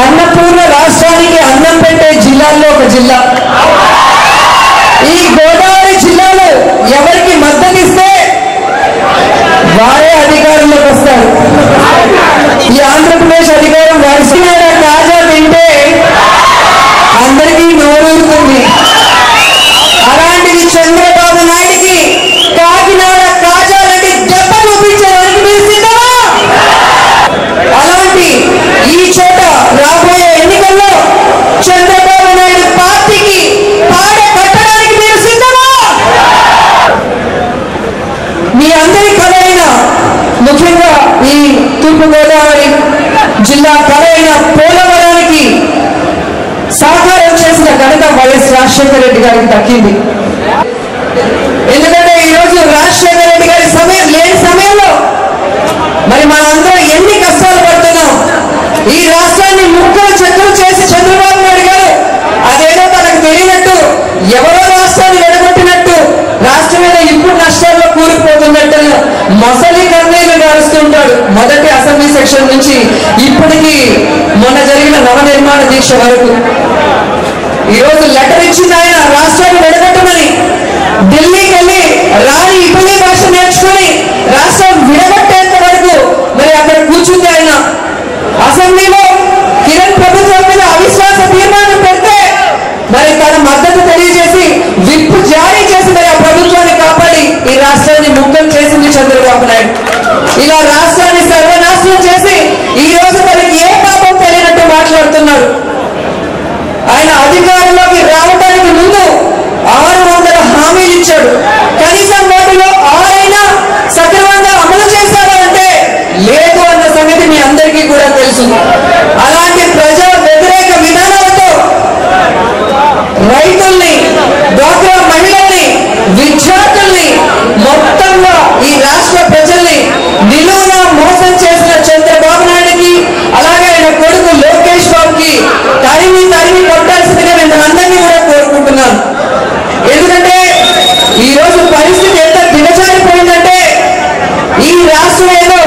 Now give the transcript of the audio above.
అన్నపూర్ణ రాష్ట్రానికి అన్నం పెట్టే జిల్లాల్లో ఒక జిల్లా ముఖ్యంగా ఈ తూర్పుగోదావరి జిల్లా కళ పోలవరానికి సహకారం చేసిన ఘనత వైఎస్ రాజశేఖర రెడ్డి గారికి దక్కింది. ఎందుకంటే ఈరోజు రాజశేఖర రెడ్డి గారి సమయం లేని సమయంలో మరి మనందరం ఎన్ని కష్టాలు పడుతున్నాం ఈ రాష్ట్రాన్ని ముక్కలు చెక్కలు మొసలి కన్నీళ్ళు గారుస్తుంటాడు మొదటి అసెంబ్లీ సెక్షన్ నుంచి ఇప్పటికీ మొన్న జరిగిన నవ నిర్మాణ దీక్ష వరకు. ఈరోజు లెటర్ ఇచ్చింది ఆయన రాష్ట్రాన్ని అధికారంలోకి రావడానికి ముందు ఆరు వందల హామీలు ఇచ్చాడు. కనీసం వాటిలో ఆరైనా సక్రమంగా అమలు చేశారా అంటే లేదు అన్న సంగతి మీ అందరికీ కూడా తెలుసు. అలా ఈ రాష్ట్రం ఏదో